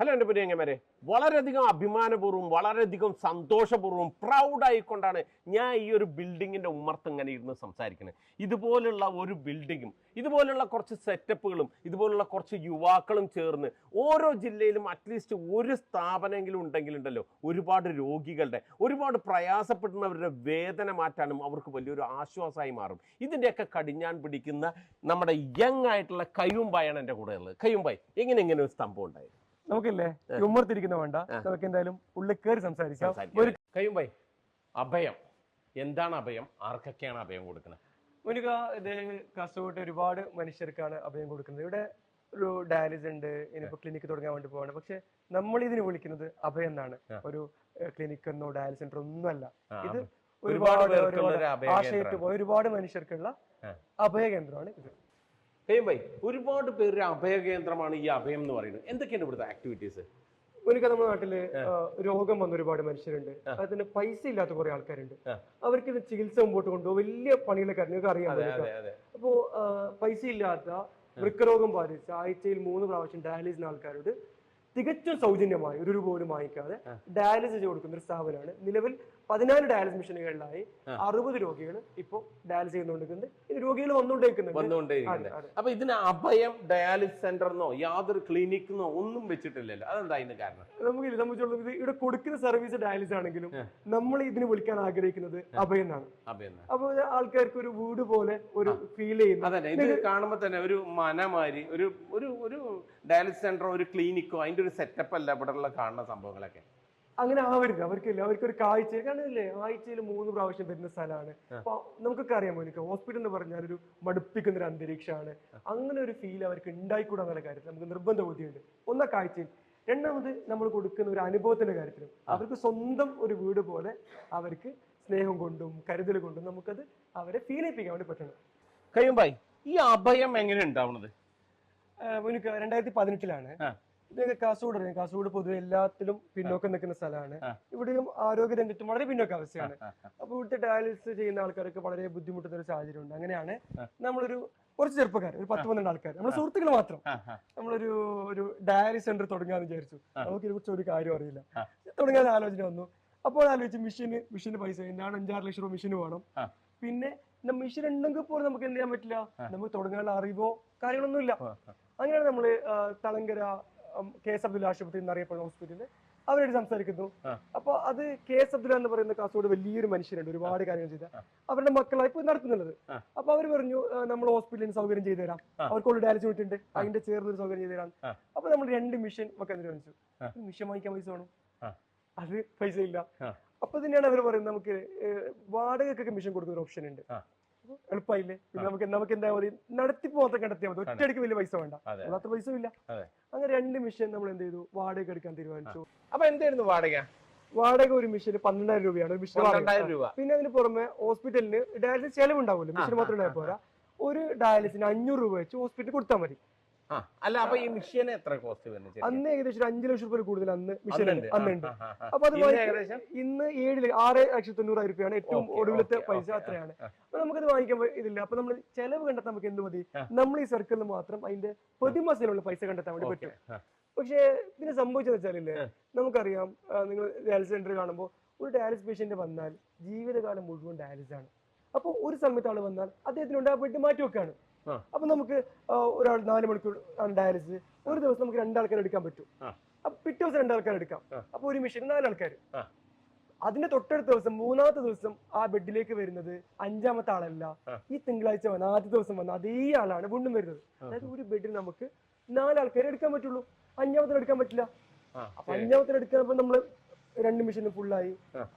Hello എന്റെ പുരിയങ്ങന്മാരെ വളരെയധികം അഭിമാനപൂർവം വളരെയധികം സന്തോഷപൂർവം പ്രൗഡായിക്കൊണ്ടാണ് ഞാൻ ഈ ഒരു ബിൽഡിങ്ങിന്റെ ഉമ്മർത്ത് ഇങ്ങനെ ഇരുന്ന് സംസാരിക്കുന്നത് ഇതുപോലുള്ള ഒരു ബിൽഡിങ്ങും ഇതുപോലുള്ള കുറച്ച് സെറ്റപ്പുകളും ഇതുപോലുള്ള കുറച്ച് യുവാക്കളും ചേർന്ന് ഓരോ ജില്ലയിലും അറ്റ്ലീസ്റ്റ് ഒരു സ്ഥാപനമെങ്കിലും ഉണ്ടെങ്കിലുണ്ടല്ലോ ഒരുപാട് രോഗികളുടെ ഒരുപാട് പ്രയാസപ്പെടുന്നവരുടെ വേദന മാറ്റാനും അവർക്ക് വലിയൊരു ആശ്വാസമായി മാറും. ഇതിന്റെയൊക്കെ കടിഞ്ഞാൻ പിടിക്കുന്ന നമ്മുടെ യങ് ആയിട്ടുള്ള കയ്യുമ്പായാണ് എന്റെ കൂടെ ഉള്ളത് കയ്യുമ്പായി എങ്ങനെ ഇങ്ങനെ ഒരു സ്തംഭം ഉണ്ടായത് നമുക്കില്ലേ? ഉമ്മർത്തിരിക്കുന്ന വേണ്ട. നമുക്ക് എന്തായാലും ഉള്ളിൽ കയറി സംസാരിക്കാം. ഒരു കയ്യുമ്പായി അഭയം. എന്താണ് അഭയം? ആർക്കൊക്കെയാണ് അഭയം കൊടുക്കുന്നത്? മുനുക ഇത് കാസർഗോഡ് ഒരുപാട് മനുഷ്യർക്കാണ് അഭയം കൊടുക്കുന്നത്. ഇവിടെ ഒരു ഡയാലിസ് ഉണ്ട് ഇനിയിപ്പോ ക്ലിനിക്ക് തുടങ്ങാൻ വേണ്ടി പോവാണ്. പക്ഷെ നമ്മൾ ഇതിന് വിളിക്കുന്നത് അഭയം എന്നാണ്. ഒരു ക്ലിനിക് എന്നോ ഡയാലിസ് സെന്റർ ഒന്നുമല്ല. ഇത് ഒരുപാട് ആശയിട്ട് പോയ ഒരുപാട് മനുഷ്യർക്കുള്ള. അഭയ കേന്ദ്രമാണ് ഇത്. കയ്യുമ്പായി ഒരുപാട് പേരുടെ അഭയ കേന്ദ്രമാണ് ഈ അഭയം എന്ന് പറയുന്നത്. എന്തൊക്കെയാണ് ഇവിടുത്തെ ആക്ടിവിറ്റീസ് ഒരിക്കൽ നമ്മുടെ നാട്ടിൽ രോഗം വന്ന ഒരുപാട് മനുഷ്യരുണ്ട്. അതിന് പൈസ ഇല്ലാത്ത കുറെ ആൾക്കാരുണ്ട്. അവർക്ക് ഇത് ചികിത്സ മുമ്പോട്ട് കൊണ്ടുപോകും. വലിയ പണികളൊക്കെ നിങ്ങൾക്ക് അറിയാം അപ്പോ പൈസ ഇല്ലാത്ത വൃക്കരോഗം ബാധിച്ച ആഴ്ചയിൽ മൂന്ന് പ്രാവശ്യം ഡയാലിസിന് ആൾക്കാരോട് തികച്ചും സൗജന്യമായി ഒരു രൂപ പോലും വാങ്ങിക്കാതെ ഡയാലിസിസ് കൊടുക്കുന്ന ഒരു സ്ഥാപനമാണ്. നിലവിൽ പതിനാല് ഡയാലിസ് മെഷീനുകളിലായി അറുപത് രോഗികൾ ഇപ്പോൾ ഡയാലിസ് ചെയ്തുകൊണ്ടിരിക്കുന്നത് രോഗികൾ വന്നുകൊണ്ടിരിക്കുന്നുണ്ട്. അപ്പൊ ഇതിന് അഭയം ഡയാലിസ് സെന്ററിനോ യാതൊരു ക്ലിനിക്കിനോ ഒന്നും വെച്ചിട്ടില്ലല്ലോ. അതെന്താ ഇതിന് കാരണം? നമുക്ക് ഇത് സംബന്ധിച്ചുള്ളത് ഇത് ഇവിടെ കൊടുക്കുന്ന സർവീസ് ഡയാലിസ് ആണെങ്കിലും നമ്മൾ ഇതിന് വിളിക്കാൻ ആഗ്രഹിക്കുന്നത് അഭയം എന്നാണ്. അപ്പൊ ആൾക്കാർക്ക് ഒരു വീട് പോലെ ഒരു ഫീൽ ചെയ്യുന്നു. അതന്നെ ഇത് കാണുമ്പോ തന്നെ ഒരു മനമാരി ഒരു ഒരു ഡയാലിസ് സെന്ററോ ഒരു ക്ലിനിക്കോ അതിന്റെ ഒരു സെറ്റപ്പ് അല്ല ഇവിടെ ഉള്ള കാണുന്ന സംഭവങ്ങളൊക്കെ. അങ്ങനെ ആവരുത്. അവർക്കില്ല. അവർക്ക് ഒരു കാഴ്ച കാണില്ലേ ആഴ്ചയിൽ മൂന്ന് പ്രാവശ്യം വരുന്ന സ്ഥലമാണ്. അപ്പൊ നമുക്കൊക്കെ അറിയാമോ എനിക്ക് ഹോസ്പിറ്റൽ എന്ന് പറഞ്ഞാൽ ഒരു മടുപ്പിക്കുന്ന ഒരു അന്തരീക്ഷമാണ്. അങ്ങനെ ഒരു ഫീൽ അവർക്ക് ഉണ്ടായിക്കൂടാന്നുള്ള കാര്യത്തിൽ നമുക്ക് നിർബന്ധ ബുദ്ധിയുണ്ട് ഒന്ന കാഴ്ചയിൽ. രണ്ടാമത് നമ്മൾ കൊടുക്കുന്ന ഒരു അനുഭവത്തിന്റെ കാര്യത്തിലും അവർക്ക് സ്വന്തം ഒരു വീട് പോലെ അവർക്ക് സ്നേഹം കൊണ്ടും കരുതൽ കൊണ്ടും നമുക്കത് അവരെ ഫീൽ ചെയ്യിപ്പിക്കാൻ വേണ്ടി പറ്റണം. കഴിയുമ്പായി ഈ അഭയം എങ്ങനെ ഉണ്ടാവുന്നത് മുനിക്ക് രണ്ടായിരത്തി പതിനെട്ടിലാണ്. ആ. ഇത് കാസർഗോഡ് അറിയാം. കാസർഗോഡ് പൊതുവെ എല്ലാത്തിലും പിന്നോക്കം നിൽക്കുന്ന സ്ഥലമാണ്. ഇവിടെയും ആരോഗ്യ രംഗത്തും വളരെ പിന്നോക്ക അവസ്ഥയാണ് ആ, ആ. അപ്പൊ ഇവിടുത്തെ ഡയാലിസിസ് ചെയ്യുന്ന ആൾക്കാർക്ക് വളരെ ബുദ്ധിമുട്ടുന്ന ഒരു സാഹചര്യം ഉണ്ട് അങ്ങനെയാണ് നമ്മളൊരു കുറച്ച് ചെറുപ്പക്കാർ ഒരു പത്ത് പന്ത്രണ്ട് ആൾക്കാർ. നമ്മുടെ സുഹൃത്തുക്കൾ മാത്രം. നമ്മളൊരു ഒരു ഡയാലിസ് സെന്റർ തുടങ്ങാന്ന് വിചാരിച്ചു. നമുക്ക് ഇതിനെ കുറിച്ച് ഒരു കാര്യം അറിയില്ല. തുടങ്ങാൻ ആലോചന വന്നു. അപ്പോൾ ആലോചിച്ച് മെഷീന് മെഷീന് പൈസ. എന്താണ് അഞ്ചാറ് ലക്ഷം രൂപ മെഷീന് വേണം. പിന്നെ മെഷീൻ ഉണ്ടെങ്കിൽ പോലും നമുക്ക് എന്ത് ചെയ്യാൻ പറ്റില്ല? നമുക്ക് തുടങ്ങാനുള്ള അറിവോ കാര്യങ്ങളൊന്നുമില്ല അങ്ങനെയാണ് നമ്മൾ തളങ്കര കെ എസ് അബ്ദുല്ല ആശുപത്രി എന്നറിയപ്പെടുന്ന ഹോസ്പിറ്റലിൽ അവരോട് സംസാരിക്കുന്നു. അപ്പൊ അത് കെ എസ് അബ്ദുല്ല എന്ന് പറയുന്ന കാസർഗോഡ് വലിയൊരു മനുഷ്യരുണ്ട് ഒരുപാട് കാര്യങ്ങൾ ചെയ്ത. അവരുടെ മക്കളായി ഇപ്പൊ നടത്തുന്നുള്ളത്. അപ്പൊ അവർ പറഞ്ഞു നമ്മൾ ഹോസ്പിറ്റലിന് സൗകര്യം ചെയ്തു തരാം. അവർക്കുള്ള ഡയാലിസിസ് യൂണിറ്റ് ഉണ്ട് അതിന്റെ ചേർന്ന് ഒരു സൗകര്യം ചെയ്തു തരാം. അപ്പൊ നമ്മൾ രണ്ട് മിഷൻ ഒക്കെ തീരുമാനിച്ചു. ഒരു മിഷൻ വാങ്ങിക്കാൻ പൈസ വേണം? അത് പൈസ ഇല്ല. അപ്പൊ തന്നെയാണ് അവർ പറയുന്നത് നമുക്ക് വാടകക്കൊക്കെ വാടകയ്ക്കൊക്കെ മിഷൻ കൊടുക്കുന്ന ഒരു ഓപ്ഷൻ ഉണ്ട്. എളുപ്പമായില്ലേ? പിന്നെ നമുക്ക് നമുക്ക് എന്താ പറയുക നടത്തിപ്പ് മാത്രം കണ്ടെത്തിയാൽ മതി. ഒറ്റയടിക്ക് വലിയ പൈസ വേണ്ട. അതെ. അല്ലാത്ത പൈസ ഇല്ല. അങ്ങനെ രണ്ട് മിഷൻ നമ്മൾ എന്ത് ചെയ്തു? വാടക എടുക്കാൻ തീരുമാനിച്ചു. അപ്പൊ എന്തായിരുന്നു വാടക? വാടക ഒരു മിഷൻ പന്ത്രണ്ടായിരം രൂപയാണ്. ഒരു മിഷൻ രൂപ. പിന്നെ അതിന് പുറമെ ഹോസ്പിറ്റലിന് ഡയാലിസിസ് ചെലവുണ്ടാവുമല്ലോ. മിഷൻ മാത്രം ഉണ്ടായാൽ പോരാ. ഒരു ഡയാലിസിന് അഞ്ഞൂറ് രൂപ വെച്ച് ഹോസ്പിറ്റലിൽ കൊടുത്താൽ മതി. അല്ല അപ്പൊ ഈ മിഷ്യന് എത്ര കോസ്റ്റ് വരുന്നത് അന്ന് ഏകദേശം ഒരു അഞ്ചു ലക്ഷം രൂപ കൂടുതൽ അന്ന് മിഷൻ അന്നുണ്ട്. അന്നുണ്ട്. അപ്പൊ അത് ഇന്ന് ഏകദേശം? ഇന്ന് ഏഴ് ആറ് ലക്ഷത്തി തൊണ്ണൂറായിരം രൂപയാണ് ഏറ്റവും ഒടുവിലത്തെ പൈസ. അത്രയാണ്. അപ്പൊ നമുക്കത് വാങ്ങിക്കാൻ ഇതില്ല അപ്പൊ നമ്മൾ ചെലവ് കണ്ടെത്താൻ നമുക്ക് എന്ത് മതി നമ്മൾ ഈ സർക്കിളിൽ മാത്രം അതിന്റെ പ്രതിമാസത്തിലുള്ള പൈസ കണ്ടെത്താൻ വേണ്ടി പറ്റും പക്ഷെ ഇതിന് സംഭവിച്ചതെന്ന് വെച്ചാലില്ലേ നമുക്കറിയാം നിങ്ങൾ ഡയാലിസ് സെന്റർ കാണുമ്പോൾ ഒരു ഡയാലിസ് പേഷ്യന്റ് വന്നാൽ ജീവിതകാലം മുഴുവൻ ഡയാലിസ് ആണ് അപ്പോൾ ഒരു സമയത്ത് ആൾ വന്നാൽ അദ്ദേഹത്തിന് ആ ബെഡ് മാറ്റി വെക്കാണ്. അപ്പൊ നമുക്ക് ഒരാൾ നാല് മണിക്കൂർ ഡയാലിസിസ് ഒരു ദിവസം നമുക്ക് രണ്ടാൾക്കാർ എടുക്കാൻ പറ്റും. അപ്പൊ പിറ്റേ ദിവസം രണ്ടാൾക്കാർ എടുക്കാം. അപ്പൊ ഒരു മിഷൻ നാലാൾക്കാർ. അതിന്റെ തൊട്ടടുത്ത ദിവസം മൂന്നാമത്തെ ദിവസം ആ ബെഡിലേക്ക് വരുന്നത് അഞ്ചാമത്തെ ആളല്ല. ഈ തിങ്കളാഴ്ച വന്ന ആദ്യ ദിവസം വന്ന അതേ ആളാണ് വീണ്ടും വരുന്നത്. അതായത് ഒരു ബെഡിൽ നമുക്ക് നാലാൾക്കാരെ എടുക്കാൻ പറ്റുള്ളൂ. അഞ്ചാമത്തിന് എടുക്കാൻ പറ്റില്ല. അപ്പൊ അഞ്ചാമത്തിന് എടുക്കാൻ നമ്മൾ രണ്ട് മിഷനും ഫുള്ളായി.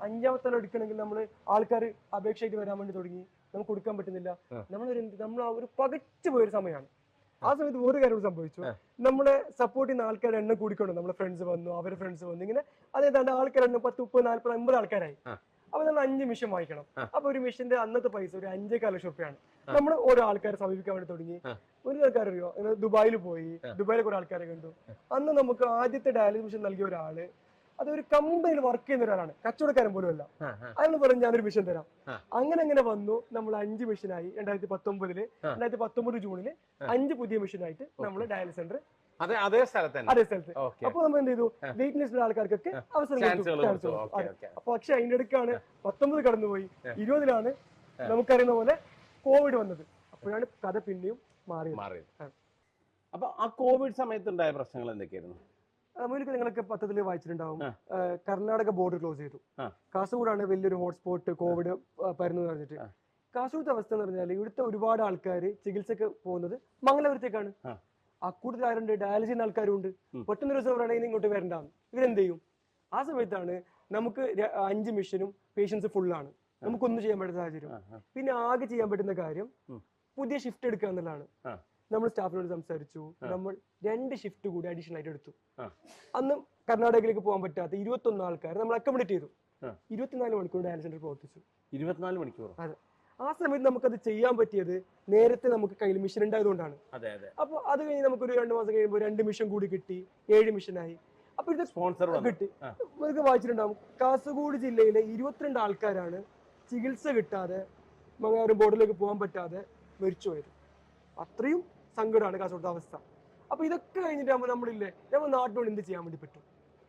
അഞ്ചാമത്തെ എടുക്കണമെങ്കിൽ നമ്മൾ ആൾക്കാർ അപേക്ഷയായിട്ട് വരാൻ വേണ്ടി തുടങ്ങി. നമുക്ക് കൊടുക്കാൻ പറ്റുന്നില്ല. നമ്മളൊരു നമ്മൾ ആ ഒരു പകച്ചു പോയൊരു സമയമാണ്. ആ സമയത്ത് ഒരു കാര്യം സംഭവിച്ചു. നമ്മളെ സപ്പോർട്ട് ചെയ്യുന്ന ആൾക്കാരുടെ എണ്ണം കൂടിക്കൊണ്ട് നമ്മളെ ഫ്രണ്ട്സ് വന്നു അവരുടെ ഫ്രണ്ട്സ് വന്നു. ഇങ്ങനെ അതേതാണ്ട് ആൾക്കാരുടെ എണ്ണം പത്ത് മുപ്പത് നാല്പത് അമ്പത് ആൾക്കാരായി. അപ്പൊ നമ്മൾ അഞ്ച് മിഷൻ വാങ്ങിക്കണം. അപ്പൊ ഒരു മിഷന്റെ അന്നത്തെ പൈസ ഒരു അഞ്ചേകാൽ ലക്ഷം റുപ്യാണ് നമ്മൾ ഓരോ ആൾക്കാരെ സമീപിക്കാൻ വേണ്ടി തുടങ്ങി. ഒരു ആൾക്കാർ അറിയോ ദുബായിൽ പോയി ദുബായിൽ കുറെ ആൾക്കാരെ കണ്ടു. അന്ന് നമുക്ക് ആദ്യത്തെ ഡയാലിസിസ് മിഷൻ നൽകിയ ഒരാൾ അതൊരു കമ്പനിയിൽ വർക്ക് ചെയ്യുന്ന ഒരാളാണ്. കച്ചവടക്കാരൻ പോലും അല്ല. അയാൾ പറഞ്ഞു ഞാനൊരു മിഷൻ തരാം. അങ്ങനെ അങ്ങനെ വന്നു. നമ്മൾ അഞ്ച് മിഷനായി രണ്ടായിരത്തി പത്തൊമ്പതിൽ. രണ്ടായിരത്തി പത്തൊമ്പത് ജൂണിൽ അഞ്ച് പുതിയ മിഷനായിട്ട് നമ്മൾ ഡയാലിസ് സെന്റർ അതെ അതേ സ്ഥലത്ത് അതേ സ്ഥലത്ത്. ഓക്കെ. അപ്പൊ നമ്മൾ എന്ത് ചെയ്തു? വെയിറ്റ് ഉള്ള ആൾക്കാർക്കൊക്കെ അവസരം അപ്പൊ പക്ഷെ അതിന്റെ അടുക്കാണ് പത്തൊമ്പത് കടന്നുപോയി. ഇരുപതിലാണ് നമുക്കറിയുന്ന പോലെ കോവിഡ് വന്നത്. അപ്പോഴാണ് കഥ പിന്നെയും മാറി മാറിയത്. അപ്പൊ ആ കോവിഡ് സമയത്ത് ഉണ്ടായ പ്രശ്നങ്ങൾ എന്തൊക്കെയായിരുന്നു? മുന്നിൽ നിങ്ങളൊക്കെ പത്രത്തിൽ വായിച്ചിട്ടുണ്ടാവും. കർണാടക ബോർഡർ ക്ലോസ് ചെയ്തു. കാസർഗോഡാണ് വലിയൊരു ഹോട്ട്സ്പോട്ട് കോവിഡ് പരന്നു പറഞ്ഞിട്ട്. കാസർഗോഡത്തെ അവസ്ഥ എന്ന് പറഞ്ഞാൽ ഇവിടുത്തെ ഒരുപാട് ആൾക്കാർ ചികിത്സക്ക് പോകുന്നത് മംഗലപുരത്തേക്കാണ്. അക്കൂട്ടത്തിൽ ആരുണ്ട്? ഡയാലിസിസ് ചെയ്യുന്ന ആൾക്കാരും ഉണ്ട്. പെട്ടെന്ന് ഒരു ദിവസം പറയുകയാണെങ്കിൽ ഇങ്ങോട്ട് വരണ്ടാവും ഇവരെന്ത് ചെയ്യും ആ സമയത്താണ് നമുക്ക് അഞ്ച് മിഷനും പേഷ്യൻസ് ഫുള്ളാണ് നമുക്കൊന്നും ചെയ്യാൻ പറ്റുന്ന സാഹചര്യം. പിന്നെ ആകെ ചെയ്യാൻ പറ്റുന്ന കാര്യം പുതിയ ഷിഫ്റ്റ് എടുക്കുക എന്നുള്ളതാണ്. നമ്മൾ സ്റ്റാഫിനോട് സംസാരിച്ചു. നമ്മൾ രണ്ട് ഷിഫ്റ്റ് കൂടി അഡീഷണൽ ആയിട്ട് എടുത്തു. അന്ന് കർണാടകയിലേക്ക് പോകാൻ പറ്റാത്ത ഇരുപത്തൊന്ന് ആൾക്കാർ നമ്മൾ അക്കോമഡേറ്റ് ചെയ്തു. ഇരുപത്തിനാല് മണിക്കൂർ ഡയാലിസ് സെന്റർ പ്രവർത്തിച്ചു. ഇരുപത്തിനാല് മണിക്കൂർ അതെ. ആ സമയത്ത് നമുക്കത് ചെയ്യാൻ പറ്റിയത് നേരത്തെ നമുക്ക് കയ്യിൽ മിഷൻ ഉണ്ടായതുകൊണ്ടാണ്. അതെ അതെ. കഴിഞ്ഞ് നമുക്ക് ഒരു രണ്ട് മാസം കഴിയുമ്പോൾ രണ്ട് മിഷൻ കൂടി കിട്ടി. ഏഴ് മിഷനായി അപ്പൊ ഇത് സ്പോൺസർ കിട്ടി. നമുക്ക് വായിച്ചിട്ടുണ്ടാവും. കാസർഗോഡ് ജില്ലയിലെ ഇരുപത്തിരണ്ട് ആൾക്കാരാണ് ചികിത്സ കിട്ടാതെ മംഗലാപുരം ബോർഡിലേക്ക് പോകാൻ പറ്റാതെ മരിച്ചു പോയത് അത്രയും സങ്കടമാണ് കാസർഗോഡത്തെ അവസ്ഥ. അപ്പൊ ഇതൊക്കെ കഴിഞ്ഞിട്ടാകുമ്പോൾ നമ്മളില്ലേ നമ്മൾ നാട്ടിനോട് എന്ത് ചെയ്യാൻ വേണ്ടി പറ്റും?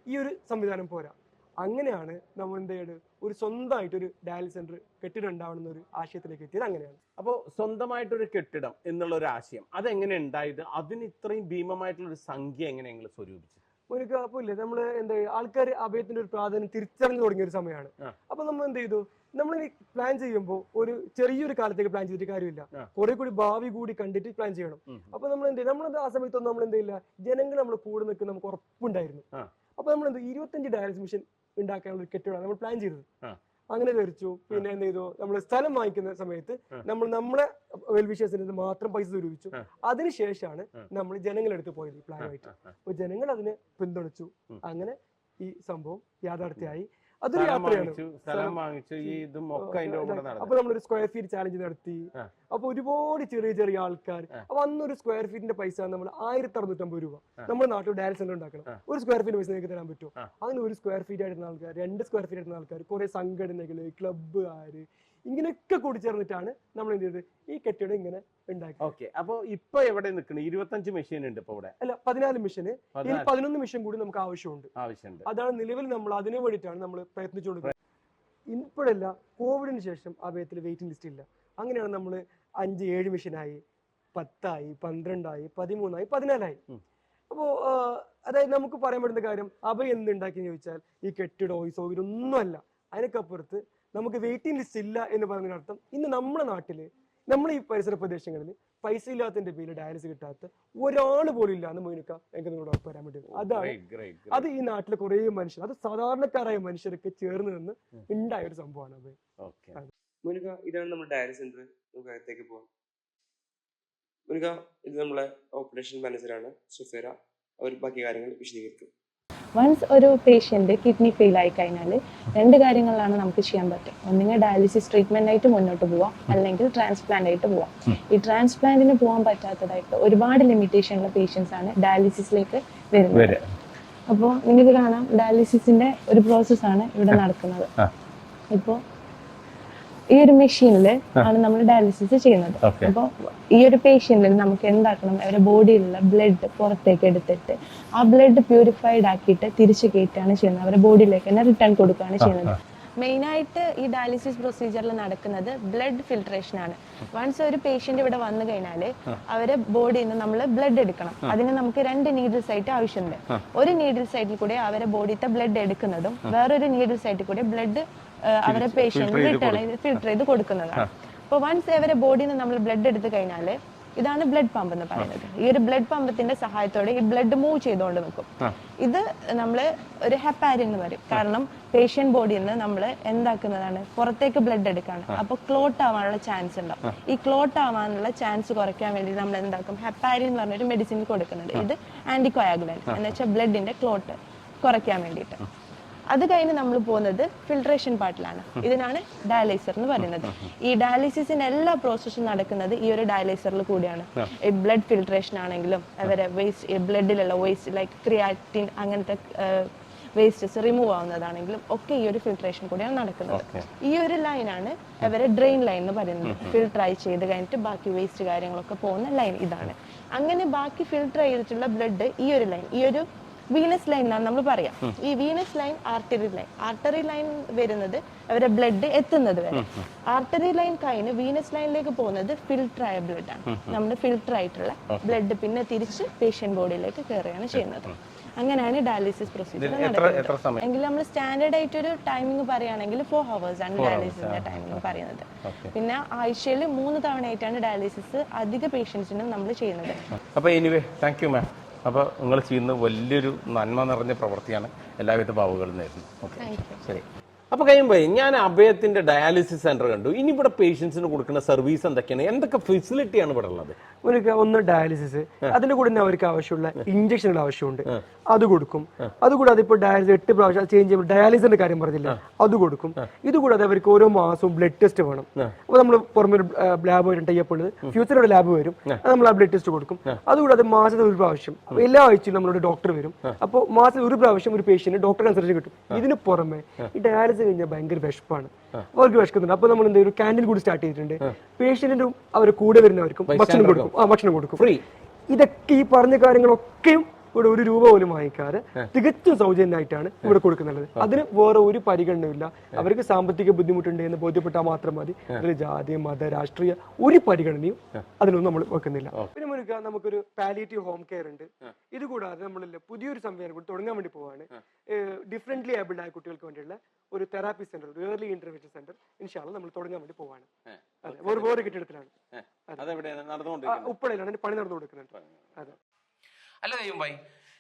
ഈ ഒരു സംവിധാനം പോരാ. അങ്ങനെയാണ് നമ്മൾ എന്ത് ചെയ്യുന്നത് ഒരു സ്വന്തമായിട്ടൊരു ഡയാലിസ് സെന്റർ കെട്ടിടം ഉണ്ടാവണം എന്നൊരു ആശയത്തിലേക്ക് എത്തിയത് അങ്ങനെയാണ്. അപ്പോൾ സ്വന്തമായിട്ടൊരു കെട്ടിടം എന്നുള്ള ഒരു ആശയം അതെങ്ങനെ ഉണ്ടായത്? അതിന് ഇത്രയും ഭീമമായിട്ടുള്ള ഒരു സംഖ്യ എങ്ങനെ നിങ്ങൾ സ്വരൂപിച്ചു മോനിക്ക് കുഴപ്പമില്ല നമ്മൾ നമ്മൾ എന്താ ആൾക്കാർ അഭയത്തിന്റെ ഒരു പ്രാധാന്യം തിരിച്ചറിഞ്ഞു തുടങ്ങിയ ഒരു സമയമാണ്. അപ്പൊ നമ്മൾ എന്ത് ചെയ്തു നമ്മൾ പ്ലാൻ ചെയ്യുമ്പോൾ ഒരു ചെറിയൊരു കാലത്തേക്ക് പ്ലാൻ ചെയ്തിട്ട് കാര്യമില്ല. കുറെ കൂടി ഭാവി കൂടി കണ്ടിട്ട് പ്ലാൻ ചെയ്യണം. അപ്പൊ നമ്മൾ എന്ത് നമ്മൾ നമ്മളത് ആ സമയത്തൊന്നും നമ്മൾ എന്ത് ചെയ്യില്ല ജനങ്ങൾ നമ്മൾ കൂടെ നിൽക്കുന്ന നമുക്ക് ഉറപ്പുണ്ടായിരുന്നു. അപ്പൊ നമ്മൾ എന്ത് ഇരുപത്തഞ്ച് ഡയാലിസിസ് മിഷൻ ഉണ്ടാക്കാനുള്ള ഒരു കെട്ടിടമാണ് നമ്മൾ പ്ലാൻ ചെയ്തത്. അങ്ങനെ ധരിച്ചു. പിന്നെ എന്ത് ചെയ്തു നമ്മൾ സ്ഥലം വാങ്ങിക്കുന്ന സമയത്ത് നമ്മൾ നമ്മുടെ വെൽവിഷേഴ്സിന് മാത്രം പൈസ സ്വരൂപിച്ചു. അതിനുശേഷമാണ് നമ്മൾ നമ്മൾ ജനങ്ങളെടുത്ത് പോയത് ഈ പ്ലാനുമായിട്ട്. അപ്പൊ ജനങ്ങൾ അതിനെ പിന്തുണച്ചു. അങ്ങനെ ഈ സംഭവം യാഥാർത്ഥ്യമായി. അതൊരു യാത്രയാണ്. സ്ഥലം വാങ്ങിച്ചു ഈ ഇതും ഒക്കെ അതിന്റെ കൂടെ അപ്പൊ നമ്മളൊരു സ്ക്വയർ ഫീറ്റ് ചാലഞ്ച് നടത്തി. അപ്പൊ ഒരുപാട് ചെറിയ ചെറിയ ആൾക്കാർ അപ്പൊ അപ്പൊ അന്നൊരു സ്ക്വയർ ഫീറ്റിന്റെ പൈസ നമ്മൾ ആയിരത്തി അറുന്നൂറ്റമ്പത് രൂപ. നമ്മുടെ നാട്ടിൽ ഡയൽ സെന്റർ ഉണ്ടാക്കണം. ഒരു സ്ക്വയർ ഫീറ്റ് പൈസ നിങ്ങൾക്ക് തരാൻ പറ്റുമോ. അങ്ങനെ ഒരു സ്ക്വയർ ഫീറ്റ് ആയിരുന്ന ആൾക്കാർ രണ്ട് സ്ക്വയർ ഫീറ്റ് ആയിരുന്ന ആൾക്കാർ കുറെ സംഘടനകൾ ക്ലബ്ബുകാര് ഇങ്ങനെയൊക്കെ കൂടി ചേർന്നിട്ടാണ് നമ്മൾ എന്ത് ചെയ്തത്? ഈ കെട്ടിടം ഇങ്ങനെ ഉണ്ടാക്കി ഓക്കെ. അപ്പൊ ഇപ്പൊ എവിടെ നിൽക്കണം? ഇരുപത്തഞ്ച് മെഷീൻ ഉണ്ട് ഇപ്പൊ ഇവിടെ. അല്ല പതിനാല് മെഷീൻ ഇനി പതിനൊന്ന് മെഷീൻ കൂടി നമുക്ക് ആവശ്യമുണ്ട്. ആവശ്യമുണ്ട്. അതാണ് നിലവിൽ നമ്മൾ അതിനു വേണ്ടിയിട്ടാണ് നമ്മൾ പ്രയത്നിച്ചുകൊണ്ടിരിക്കുന്നത് ഇപ്പോഴല്ല കോവിഡിന് ശേഷം അഭയത്തിൽ വെയിറ്റിംഗ് ലിസ്റ്റ് ഇല്ല. അങ്ങനെയാണ് നമ്മൾ അഞ്ച് ഏഴ് മെഷീനായി പത്തായി പന്ത്രണ്ടായി പതിമൂന്നായി പതിനാലായി. അപ്പോ അപ്പോൾ അതായത് നമുക്ക് പറയാൻ പറ്റുന്ന കാര്യം അഭയം എന്തുണ്ടാക്കിയെന്ന് ചോദിച്ചാൽ ഈ കെട്ടിടോ ഈ സൗകര്യം ഒന്നുമല്ല. അതിനൊക്കെ അപ്പുറത്ത് നമുക്ക് വെയിറ്റിംഗ് ലിസ്റ്റ് ഇല്ല എന്ന് പറയുന്നതിനർത്ഥം ഇന്ന് നമ്മുടെ നാട്ടിൽ നമ്മുടെ ഈ പരിസര പ്രദേശങ്ങളിൽ പൈസ ഇല്ലാത്തതിന്റെ പേരിൽ ഡയാലിസിസ് കിട്ടാത്ത ഒരാൾ പോലും ഇല്ല എന്ന് മോനിക്ക എനിക്ക് നിങ്ങളോട് ഉറപ്പ് വരാൻ വേണ്ടി അതാണ് Great, great, great. അത് ഈ നാട്ടിലെ കുറേ മനുഷ്യർ അത് സാധാരണക്കാരായ മനുഷ്യരൊക്കെ ചേർന്ന് നിന്ന്. ഉണ്ടായ ഒരു സംഭവമാണ് അത്. Okay. മുനുക ഇതാണ് നമ്മുടെ ഡയാലിസ് സെന്റർ നമുക്ക് അകത്തേക്ക് പോവാം. മുനുക ഇത് നമ്മളെ ഓപ്പറേഷൻ മാനേജറാണ് സുഫേര. അവർ ബാക്കി കാര്യങ്ങൾ വിശദീകരിക്കും. വൺസ് ഒരു പേഷ്യന്റ് കിഡ്നി ഫെയിൽ ആയി കഴിഞ്ഞാൽ രണ്ട് കാര്യങ്ങളാണ് നമുക്ക് ചെയ്യാൻ പറ്റും ഒന്നുകിൽ ഡയാലിസിസ് ട്രീറ്റ്മെന്റ് ആയിട്ട് മുന്നോട്ട് പോവാം അല്ലെങ്കിൽ ട്രാൻസ്പ്ലാന്റ് ആയിട്ട് പോവാം. ഈ ട്രാൻസ്പ്ലാന്റിന് പോകാൻ പറ്റാത്തതായിട്ട് ഒരുപാട് ലിമിറ്റേഷൻ ഉള്ള പേഷ്യൻസ് ആണ് ഡയാലിസിസിലേക്ക് വരുന്നത്. അപ്പോൾ നിങ്ങൾക്ക് കാണാം ഡയാലിസിസിന്റെ ഒരു പ്രോസസ്സാണ് ഇവിടെ നടക്കുന്നത്. ഇപ്പോൾ ഈ ഒരു മെഷീനിൽ ആണ് നമ്മൾ ഡയാലിസിസ് ചെയ്യുന്നത്. അപ്പോൾ ഈ ഒരു പേഷ്യന്റിൽ നമുക്ക് എന്താക്കണം? അവരുടെ ബോഡിയിലുള്ള ബ്ലഡ് പുറത്തേക്ക് എടുത്തിട്ട് ആ ബ്ലഡ് പ്യൂരിഫൈഡ് ആക്കിയിട്ട് തിരിച്ചു കയറ്റുകയാണ് ചെയ്യുന്നത്. അവരുടെ ബോഡിയിലേക്ക് തന്നെ റിട്ടേൺ കൊടുക്കുകയാണ് ചെയ്യുന്നത്. മെയിനായിട്ട് ഈ ഡയാലിസിസ് പ്രൊസീജിയറിൽ നടക്കുന്നത് ബ്ലഡ് ഫിൽട്രേഷൻ ആണ്. വൺസ് ഒരു പേഷ്യന്റ് ഇവിടെ വന്നു കഴിഞ്ഞാൽ അവരെ ബോഡിയിൽ നിന്ന് നമ്മൾ ബ്ലഡ് എടുക്കണം. അതിന് നമുക്ക് രണ്ട് നീഡിൽ സൈറ്റ് ആവശ്യമുണ്ട്. ഒരു നീഡിൽ സൈറ്റിൽ കൂടെ അവരെ ബോഡിത്തെ ബ്ലഡ് എടുക്കുന്നതും വേറൊരു നീഡിൽ സൈറ്റിൽ കൂടെ ബ്ലഡ് അവരെ പേഷ്യന്റ് റിട്ടേൺ ഫിൽട്ടർ ചെയ്ത് കൊടുക്കുന്നതാണ്. അപ്പോൾ വൺസ് അവരെ ബോഡിയിൽ നിന്ന് നമ്മൾ ബ്ലഡ് എടുത്തു കഴിഞ്ഞാൽ ഇതാണ് ബ്ലഡ് പമ്പ് എന്ന് പറയുന്നത്. ഈ ഒരു ബ്ലഡ് പമ്പത്തിന്റെ സഹായത്തോടെ ഈ ബ്ലഡ് മൂവ് ചെയ്തുകൊണ്ട് നിൽക്കും ഇത് നമ്മൾ ഒരു ഹെപ്പാരിൻ എന്ന് പറയും. കാരണം പേഷ്യന്റ് ബോഡിയിൽ നിന്ന് നമ്മൾ എന്താക്കുന്നതാണ്? പുറത്തേക്ക് ബ്ലഡ് എടുക്കാണ്. അപ്പൊ ക്ലോട്ട് ആവാനുള്ള ചാൻസ് ഉണ്ടാവും. ഈ ക്ലോട്ട് ആവാനുള്ള ചാൻസ് കുറയ്ക്കാൻ വേണ്ടി നമ്മൾ എന്താക്കും? ഹെപ്പാരിൻ എന്ന് പറഞ്ഞൊരു മെഡിസിൻ കൊടുക്കുന്നുണ്ട് ഇത് ആന്റിക്വയാഗുലൻ എന്ന് വെച്ചാൽ ബ്ലഡിന്റെ ക്ലോട്ട് കുറയ്ക്കാൻ വേണ്ടിയിട്ട്. അത് കഴിഞ്ഞ് നമ്മൾ പോകുന്നത് ഫിൽട്രേഷൻ പാർട്ടിലാണ് ഇതിനാണ് ഡയാലൈസർ എന്ന് പറയുന്നത്. ഈ ഡയാലിസിസിന്റെ എല്ലാ പ്രോസസ്സും നടക്കുന്നത് ഈ ഒരു ഡയാലൈസറിൽ കൂടിയാണ്. ഈ ബ്ലഡ് ഫിൽട്രേഷൻ ആണെങ്കിലും അവരെ വേസ്റ്റ് ബ്ലഡിലുള്ള വേസ്റ്റ് ലൈക് ക്രിയാറ്റിൻ അങ്ങനത്തെ വേസ്റ്റസ് റിമൂവ് ആവുന്നതാണെങ്കിലും ഒക്കെ ഈ ഒരു ഫിൽട്രേഷൻ കൂടിയാണ് നടക്കുന്നത്. ഈ ഒരു ലൈനാണ് അവരെ ഡ്രെയിൻ ലൈൻ എന്ന് പറയുന്നത്. ഫിൽട്ടർ ആയി ചെയ്ത് കഴിഞ്ഞിട്ട് ബാക്കി വേസ്റ്റ് കാര്യങ്ങളൊക്കെ പോകുന്ന ലൈൻ ഇതാണ്. അങ്ങനെ ബാക്കി ഫിൽട്ടർ ചെയ്തിട്ടുള്ള ബ്ലഡ് ഈ ഒരു ലൈൻ ഈ ഒരു വീനസ് ലൈൻ എന്നാണ് നമ്മൾ പറയാം. ഈ venous line artery line artery line വരുന്നത് അവരെ ബ്ലഡ് എത്തുന്നത് വരെ. ആർട്ടറി ലൈൻ കഴിഞ്ഞ് വീനസ് ലൈനിലേക്ക് പോകുന്നത് ഫിൽട്ടർ ആയ ബ്ലഡ് ആണ്. നമ്മുടെ ഫിൽട്ടർ ആയിട്ടുള്ള ബ്ലഡ് പിന്നെ തിരിച്ച് പേഷ്യന്റ് ബോഡിയിലേക്ക് കയറുകയാണ് ചെയ്യുന്നത്. അങ്ങനെയാണ് ഡയാലിസിസ് പ്രൊസീജിയർ എങ്കിൽ നമ്മൾ സ്റ്റാൻഡേർഡ് ആയിട്ട് ഒരു ടൈമിംഗ് പറയുകയാണെങ്കിൽ ഫോർ ഹവേഴ്സ് ആണ് ഡയാലിസിസിന്റെ ടൈമിംഗ് പറയുന്നത്. പിന്നെ ആഴ്ചയിൽ മൂന്ന് തവണയായിട്ടാണ് ഡയാലിസിസ് അധിക പേഷ്യൻസിനും നമ്മൾ ചെയ്യുന്നത്. അപ്പോൾ എനിവേ താങ്ക് യു മാം അപ്പോൾ നിങ്ങൾ ചെയ്യുന്ന വലിയൊരു നന്മ നിറഞ്ഞ പ്രവൃത്തിയാണ് എല്ലാവിധ ഭാവുകളിൽ നിന്നായിരുന്നു ഓക്കെ ശരി. അപ്പോൾ കഴിയുമ്പോൾ ഞാൻ അഭയത്തിന്റെ ഡയാലിസിസ് സെന്റർ കണ്ടു. ഇനി ഇവിടെ പേഷ്യൻസിന് കൊടുക്കുന്ന സർവീസ് എന്തൊക്കെയാണ്? എന്തൊക്കെ ഫെസിലിറ്റിയാണ് ഇവിടെ ഉള്ളത്? അവർക്ക് ഒന്ന് ഡയാലിസിസ്. അതിന്റെ കൂടെ തന്നെ അവർക്ക് ആവശ്യമുള്ള ഇഞ്ചക്ഷനുകൾ ആവശ്യമുണ്ട്. അത് കൊടുക്കും. അതുകൂടാതെ ഇപ്പോൾ ഡയാലിസ് എട്ട് പ്രാവശ്യം ചേഞ്ച് ചെയ്യുമ്പോൾ ഡയാലിസിന്റെ കാര്യം പറഞ്ഞില്ല? അത് കൊടുക്കും. ഇതുകൂടാതെ അവർക്ക് ഓരോ മാസവും ബ്ലഡ് ടെസ്റ്റ് വേണം. അപ്പോൾ നമ്മൾ പുറമെ ഒരു ലാബ് വരും ടൈപ്പ് ഉള്ളത് ലാബ് വരും. നമ്മൾ ആ ബ്ലഡ് ടെസ്റ്റ് കൊടുക്കും. അതുകൂടാതെ മാസത്തിൽ ഒരു പ്രാവശ്യം. എല്ലാ ആഴ്ചയും നമ്മളൊരു ഡോക്ടർ വരും. അപ്പോൾ മാസത്തിൽ ഒരു പ്രാവശ്യം ഒരു പേഷ്യന്റ് ഡോക്ടർ കൺസൾട്ടേഷൻ കിട്ടും. ഇതിന് പുറമെ ഈ ഡയാലിസ് കഴിഞ്ഞാൽ ഭയങ്കര വിഷപ്പാണ് അവർക്ക് വിശക്കുന്നുണ്ട്. അപ്പോൾ നമ്മൾ എന്തെങ്കിലും ഒരു ക്യാന്റീൻ കൂടി സ്റ്റാർട്ട് ചെയ്തിട്ടുണ്ട്. പേഷ്യന്റിനും അവർ കൂടെ വരുന്നവർക്കും ഭക്ഷണം കൊടുക്കും. ആ ഭക്ഷണം കൊടുക്കും. ഫ്രീ ഇതൊക്കെ ഈ പറഞ്ഞ കാര്യങ്ങളൊക്കെയും ഇവിടെ ഒരു രൂപ പോലും വാങ്ങിക്കാതെ തികച്ചും സൗജന്യമായിട്ടാണ് ഇവിടെ കൊടുക്കുന്നുള്ളത് അതിന് വേറെ ഒരു പരിഗണനയില്ല അവർക്ക് സാമ്പത്തിക ബുദ്ധിമുട്ടുണ്ട് എന്ന് ബോധ്യപ്പെട്ടാൽ മാത്രം മതി. അതിൽ ജാതി മത രാഷ്ട്രീയ ഒരു പരിഗണനയും അതിനൊന്നും നമ്മൾ വെക്കുന്നില്ല. പിന്നെ മുരുക നമുക്കൊരു പാലിയേറ്റീവ് ഹോം കെയർ ഉണ്ട്. ഇത് കൂടാതെ നമ്മളില്ല പുതിയൊരു സംവിധാനം കൂടി തുടങ്ങാൻ വേണ്ടി പോവാണ്. ഡിഫറെന്റ്ലി ഏബിൾഡ് ആയ കുട്ടികൾക്ക് വേണ്ടിയുള്ള ഒരു തെറാപ്പി സെന്റർ ഒരു ഏർലി ഇന്റർവെൻഷൻ സെന്റർ ഇൻഷാല്ല നമ്മൾ തുടങ്ങാൻ വേണ്ടി പോവാണ്. ഒരു വേറെ കെട്ടിടത്തിലാണ്. ഉപ്പളയിലാണ് പണി നടന്നു കൊടുക്കുന്നുണ്ട്. അതെ. അല്ല കയ്യുമ്പായി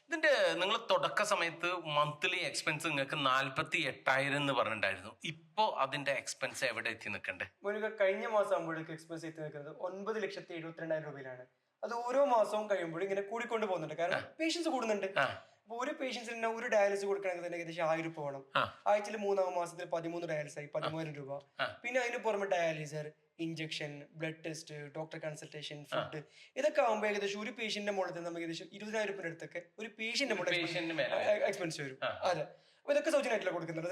ഇതിന്റെ നിങ്ങൾ തുടക്ക സമയത്ത് മന്ത്ലി എക്സ്പെൻസ് നിങ്ങൾക്ക് നാല്പത്തി എട്ടായിരം എന്ന് പറഞ്ഞിട്ടുണ്ടായിരുന്നു. ഇപ്പോ അതിന്റെ എക്സ്പെൻസ് എവിടെ എത്തി നിൽക്കണ്ടേ? മോനിക കഴിഞ്ഞ മാസം ആകുമ്പോഴേക്ക് എക്സ്പെൻസ് എത്തി നിൽക്കുന്നത് ഒൻപത് ലക്ഷത്തി എഴുപത്തിരണ്ടായിരം രൂപയിലാണ്. അത് ഓരോ മാസവും കഴിയുമ്പോഴും ഇങ്ങനെ കൂടിക്കൊണ്ട് പോകുന്നുണ്ട്. കാരണം പേഷ്യൻസ് കൂടുന്നുണ്ട്. അപ്പൊ ഒരു പേഷ്യൻസിന് തന്നെ ഒരു ഡയാലിസ് കൊടുക്കണമെങ്കിൽ തന്നെ ഏകദേശം ആയിരം രൂപ വേണം. ആഴ്ചയിൽ മൂന്നാം മാസത്തിൽ പതിമൂന്ന് ഡയാലിസ് ആയി പതിമൂവായിരം രൂപ. പിന്നെ അതിന് പുറമെ dialyser injection blood test doctor consultation food ഇതൊക്കെ ആകുമ്പോൾ ഏകദേശം ഒരു പേഷ്യന്റിന്റെ മുകളിൽ നമുക്ക് ഏകദേശം ഇരുപതിനായിരം രൂപയുടെ അടുത്തൊക്കെ ഒരു പേഷ്യന്റിന്റെ പേഷ്യന്റിന് എക്സ്പെൻസ് വരും. അതെ. അപ്പൊ ഇതൊക്കെ സൗജന്യമായിട്ടല്ല കൊടുക്കുന്നത്.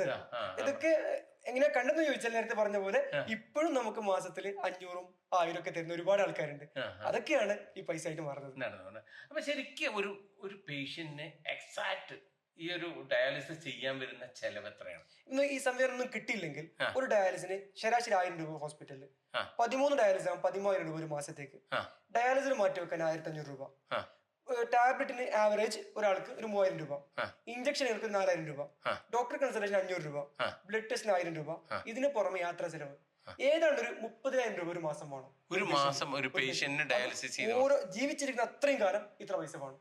ഇതൊക്കെ എങ്ങനെയാ കണ്ടെന്ന് ചോദിച്ചാൽ നേരത്തെ പറഞ്ഞ പോലെ ഇപ്പോഴും നമുക്ക് മാസത്തിൽ അഞ്ഞൂറും ആയിരം ഒക്കെ തരുന്ന ഒരുപാട് ആൾക്കാരുണ്ട്. അതൊക്കെയാണ് ഈ പൈസ ആയിട്ട് മാറുന്നത്. അപ്പൊ ശരിക്കും ഒരു ഒരു പേഷ്യന്റിന് എക്സാക്ട് ഈ ഒരു ഡയാലിസിസ് ചെയ്യാൻ വരുന്ന ചെലവ് എത്രയാണ്? ഇന്ന് ഈ സംവിധാനം ഒന്നും കിട്ടിയില്ലെങ്കിൽ ഒരു ഡയാലിസിന് ശരാശരി ആയിരം രൂപ ഹോസ്പിറ്റലിൽ. പതിമൂന്ന് ഡയാലിസ് ആകും പതിമൂവായിരം രൂപ ഒരു മാസത്തേക്ക്. ഡയാലിസിന് മാറ്റി വെക്കാൻ ആയിരത്തി അഞ്ഞൂറ് രൂപ ടാബ്ലറ്റിന് ആവറേജ് ഒരാൾക്ക് ഒരു മൂവായിരം രൂപ. ഇഞ്ചക്ഷനുകൾക്ക് നാലായിരം രൂപ. ഡോക്ടർ കൺസൾട്ടേഷൻ അഞ്ഞൂറ് രൂപ. ബ്ലഡ് ടെസ്റ്റിന് ആയിരം രൂപ. ഇതിന് പുറമെ യാത്രാ ചെലവ്. ഏതാണ്ട് ഒരു മുപ്പതിനായിരം രൂപ ഒരു മാസം വേണം. ഒരു മാസം ഒരു പേഷ്യന്റിന് ഡയാലിസിസ് ഓരോ ജീവിച്ചിരിക്കുന്ന അത്രയും കാലം ഇത്ര പൈസ വേണം.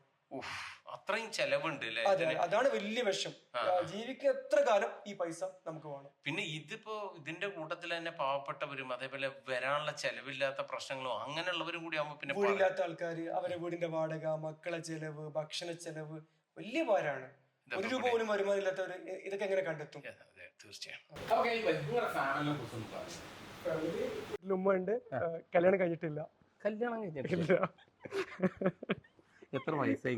അത്രയും ചെലവുണ്ട് അല്ലേ അതാണ് വലിയ വിഷം ജീവിക്കാൻ എത്ര കാലം ഈ പൈസ നമുക്ക് വേണം? പിന്നെ ഇതിപ്പോ ഇതിന്റെ കൂട്ടത്തിൽ തന്നെ പാവപ്പെട്ടവരും അതേപോലെ വരാനുള്ള ചെലവില്ലാത്ത പ്രശ്നങ്ങളും അങ്ങനെയുള്ളവരും കൂടി ആവുമ്പോ പിന്നെ ഇല്ലാത്ത വീടില്ലാത്ത ആൾക്കാർ അവരെ വീടിന്റെ വാടക മക്കളെ ചെലവ് ഭക്ഷണ ചെലവ് വലിയ ഭാരമാണ് ഒരു രൂപ പോലും വരുമാനം ഇല്ലാത്തവർ ഇതൊക്കെ എങ്ങനെ കണ്ടെത്തും? തീർച്ചയായും. ഉമ്മ ഉണ്ട് കല്യാണം കഴിഞ്ഞിട്ടില്ല. കല്യാണം കഴിഞ്ഞിട്ടില്ല. എത്ര വയസ്സായി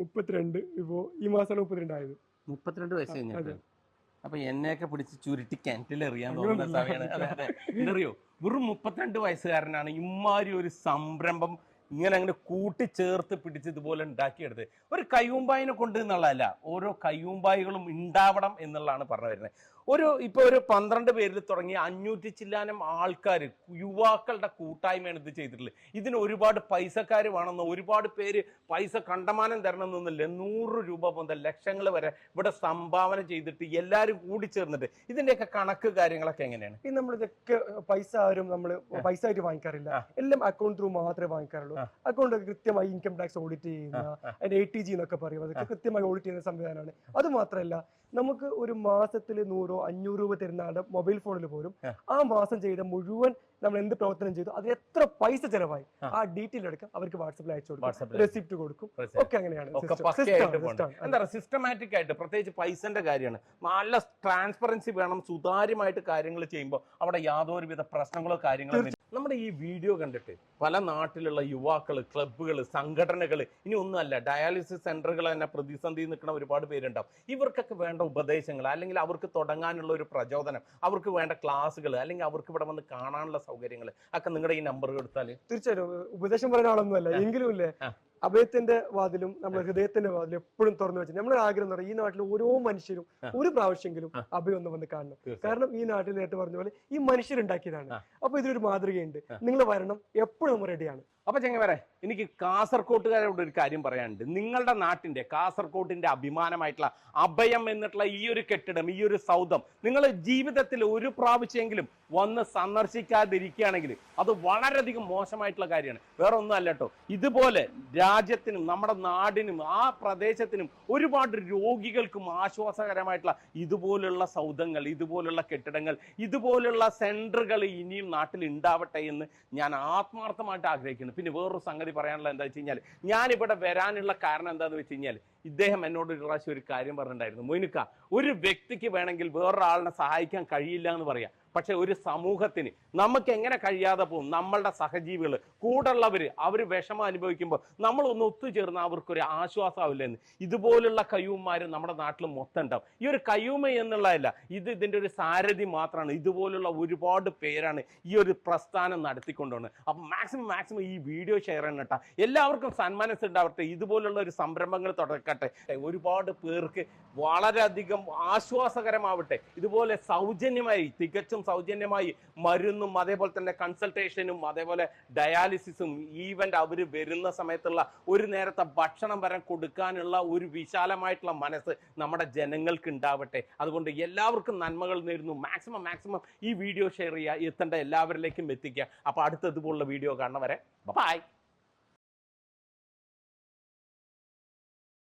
മുപ്പത്തിരണ്ട്. ഇപ്പോ ഈ മാസമാണ് മുപ്പത്തിരണ്ട് ആയത് മുപ്പത്തിരണ്ട് വയസ്സ് കഴിഞ്ഞിട്ട്. അതെ. അപ്പൊ എന്നെയൊക്കെ പിടിച്ച് ചുരുട്ടി കിണറ്റിൽ എറിയാൻ തോന്നുന്ന സമയമാണ്. അതെ അതെ. എന്തറിയോ വെറും മുപ്പത്തിരണ്ട് വയസ്സുകാരനാണ് ഇമ്മാരി ഒരു സംരംഭം ഇങ്ങനെ അങ്ങനെ കൂട്ടിച്ചേർത്ത് പിടിച്ച് ഇതുപോലെ ഉണ്ടാക്കിയെടുത്ത് ഒരു കയ്യൂമ്പായിനെ കൊണ്ട് എന്നുള്ളതല്ല ഓരോ കയ്യൂമ്പായികളും ഉണ്ടാവണം എന്നുള്ളതാണ് പറഞ്ഞു വരുന്നത്. ഒരു ഇപ്പൊ ഒരു പന്ത്രണ്ട് പേരിൽ തുടങ്ങി അഞ്ഞൂറ്റി ചില്ലാനം ആൾക്കാർ യുവാക്കളുടെ കൂട്ടായ്മയാണ് ഇത് ചെയ്തിട്ടുള്ളത്. ഇതിന് ഒരുപാട് പൈസക്കാർ വേണമെന്ന് ഒരുപാട് പേര് പൈസ കണ്ടമാനം തരണം എന്നൊന്നുമില്ല നൂറ് രൂപ മുതൽ ലക്ഷങ്ങൾ വരെ ഇവിടെ സംഭാവന ചെയ്തിട്ട് എല്ലാവരും കൂടി ചേർന്നിട്ട് ഇതിന്റെയൊക്കെ കണക്ക് കാര്യങ്ങളൊക്കെ എങ്ങനെയാണ്? ഈ നമ്മൾ ഇതൊക്കെ പൈസ ആരും നമ്മൾ പൈസ ആയിട്ട് വാങ്ങിക്കാറില്ല. എല്ലാം അക്കൗണ്ട് ത്രൂ മാത്രമേ വാങ്ങിക്കാറുള്ളൂ. അക്കൗണ്ട് ഒക്കെ കൃത്യമായി ഇൻകം ടാക്സ് ഓഡിറ്റ് ചെയ്യുന്ന അതിന്റെ എ ടി ജി എന്നൊക്കെ പറയും. അതൊക്കെ കൃത്യമായി ഓഡിറ്റ് ചെയ്യുന്ന സംവിധാനമാണ്. അത് മാത്രമല്ല നമുക്ക് ഒരു മാസത്തിൽ നൂറോ അഞ്ഞൂറ് രൂപ തരുന്ന ആളുടെ മൊബൈൽ ഫോണിൽ പോലും ആ. ആ മാസം ചെയ്ത മുഴുവൻ നമ്മൾ എന്ത് പ്രവർത്തനം ചെയ്തു അതിന് എത്ര പൈസ ചെലവായി ആ. ഡീറ്റെയിൽ എടുക്കാം അവർക്ക് വാട്സപ്പിൽ അയച്ചു കൊടുക്കും റെസിപ്റ്റ് കൊടുക്കും. ഒക്കെ അങ്ങനെയാണ്. എന്താ പറയുക സിസ്റ്റമാറ്റിക് ആയിട്ട് പ്രത്യേകിച്ച് പൈസന്റെ കാര്യമാണ്. നല്ല ട്രാൻസ്പെറൻസി വേണം സുതാര്യമായിട്ട് കാര്യങ്ങൾ ചെയ്യുമ്പോൾ അവിടെ യാതൊരുവിധ പ്രശ്നങ്ങളോ കാര്യങ്ങളോ നമ്മുടെ ഈ വീഡിയോ കണ്ടിട്ട് പല നാട്ടിലുള്ള യുവാക്കൾ ക്ലബ്ബുകൾ സംഘടനകൾ ഇനി ഒന്നുമല്ല ഡയാലിസിസ് സെന്ററുകൾ തന്നെ പ്രതിസന്ധി നിൽക്കുന്ന ഒരുപാട് പേരുണ്ടാവും. ഇവർക്കൊക്കെ വേണ്ട ഉപദേശങ്ങൾ അല്ലെങ്കിൽ അവർക്ക് തുടങ്ങാനുള്ള ഒരു പ്രചോദനം അവർക്ക് വേണ്ട ക്ലാസ്സുകൾ അല്ലെങ്കിൽ അവർക്ക് ഇവിടെ വന്ന് കാണാനുള്ള സൗകര്യങ്ങൾ ഒക്കെ നിങ്ങളുടെ ഈ നമ്പർ കൊടുത്താൽ തീർച്ചയായിട്ടും. ഉപദേശം പറയുന്ന ആളൊന്നുമല്ല. എങ്കിലും ഇല്ലേ അഭയത്തിന്റെ വാതിലും നമ്മുടെ ഹൃദയത്തിന്റെ വാതിലും എപ്പോഴും തുറന്നു വെച്ചു നമ്മുടെ ആഗ്രഹം എന്ന് പറയുന്നത് ഈ നാട്ടിലെ ഓരോ മനുഷ്യരും ഒരു പ്രാവശ്യമെങ്കിലും അഭയം ഒന്ന് വന്ന് കാണണം. കാരണം ഈ നാട്ടിൽ നേരത്തെ പറഞ്ഞ പോലെ ഈ മനുഷ്യരുണ്ടാക്കിയതാണ്. അപ്പൊ ഇതിലൊരു മാതൃകയുണ്ട്. നിങ്ങൾ വരണം. എപ്പോഴും നമ്മൾ റെഡിയാണ് അപ്പൊ ചെങ്ങവരെ എനിക്ക് കാസർകോട്ടുകാരോട് ഒരു കാര്യം പറയാനുണ്ട്. നിങ്ങളുടെ നാട്ടിന്റെ കാസർകോട്ടിന്റെ അഭിമാനമായിട്ടുള്ള അഭയം എന്നിട്ടുള്ള ഈ ഒരു കെട്ടിടം ഈ ഒരു സൗധം നിങ്ങൾ ജീവിതത്തിൽ ഒരു പ്രാവശ്യമെങ്കിലും വന്ന് സന്ദർശിക്കാതിരിക്കുകയാണെങ്കിൽ അത് വളരെയധികം മോശമായിട്ടുള്ള കാര്യമാണ്. വേറെ ഒന്നും അല്ല കേട്ടോ ഇതുപോലെ രാജ്യത്തിനും നമ്മുടെ നാടിനും ആ പ്രദേശത്തിനും ഒരുപാട് രോഗികൾക്കും ആശ്വാസകരമായിട്ടുള്ള ഇതുപോലുള്ള സൗധങ്ങൾ ഇതുപോലുള്ള കെട്ടിടങ്ങൾ ഇതുപോലുള്ള സെന്ററുകൾ ഇനിയും നാട്ടിൽ ഉണ്ടാവട്ടെ എന്ന് ഞാൻ ആത്മാർത്ഥമായിട്ട് ആഗ്രഹിക്കുന്നു. പിന്നെ വേറൊരു സംഗതി പറയാനുള്ള എന്താ വെച്ച് കഴിഞ്ഞാൽ ഞാനിവിടെ വരാനുള്ള കാരണം എന്താണെന്ന് വെച്ച് കഴിഞ്ഞാൽ ഇദ്ദേഹം എന്നോട് ഒരു പ്രാവശ്യം ഒരു കാര്യം പറഞ്ഞിട്ടുണ്ടായിരുന്നു. മൊയിനുക്ക ഒരു വ്യക്തിക്ക് വേണമെങ്കിൽ വേറൊരാളിനെ സഹായിക്കാൻ കഴിയില്ല എന്ന് പറയാം. പക്ഷെ ഒരു സമൂഹത്തിന് നമുക്ക് എങ്ങനെ കഴിയാതെ പോകും? നമ്മളുടെ സഹജീവികൾ കൂടുള്ളവർ അവർ വിഷമം അനുഭവിക്കുമ്പോൾ നമ്മളൊന്ന് ഒത്തുചേർന്ന് അവർക്കൊരു ആശ്വാസമാവില്ലെന്ന് ഇതുപോലുള്ള കയ്യൂമാർ നമ്മുടെ നാട്ടിൽ മൊത്തം ഉണ്ടാവും. ഈ ഒരു കയ്യൂമ എന്നുള്ളതല്ല ഇത് ഇതിന്റെ ഒരു സാരഥി മാത്രമാണ്. ഇതുപോലുള്ള ഒരുപാട് പേരാണ് ഈ ഒരു പ്രസ്ഥാനം നടത്തിക്കൊണ്ടുപോകുന്നത് അപ്പം മാക്സിമം മാക്സിമം ഈ വീഡിയോ ഷെയർ ചെയ്യണം കേട്ടോ. എല്ലാവർക്കും സന്മാനസ് ഉണ്ടാവട്ടെ. ഇതുപോലുള്ള ഒരു സംരംഭങ്ങൾ തുടക്കട്ടെ. ഒരുപാട് പേർക്ക് വളരെയധികം ആശ്വാസകരമാവട്ടെ. ഇതുപോലെ സൗജന്യമായി തികച്ചും സൗജന്യമായി മരുന്നും അതേപോലെ തന്നെ കൺസൾട്ടേഷനും അതേപോലെ ഡയാലിസിസും ഈവന്റ് അവർ വരുന്ന സമയത്തുള്ള ഒരു നേരത്തെ ഭക്ഷണം വരെ കൊടുക്കാനുള്ള ഒരു വിശാലമായിട്ടുള്ള മനസ്സ് നമ്മുടെ ജനങ്ങൾക്ക് ഉണ്ടാവട്ടെ അതുകൊണ്ട് എല്ലാവർക്കും നന്മകൾ നേരുന്നു. മാക്സിമം മാക്സിമം ഈ വീഡിയോ ഷെയർ ചെയ്യുക എത്തേണ്ട എല്ലാവരിലേക്കും എത്തിക്കുക. അപ്പോൾ അടുത്തതുപോലുള്ള വീഡിയോ കാണുന്നവരെ ബൈ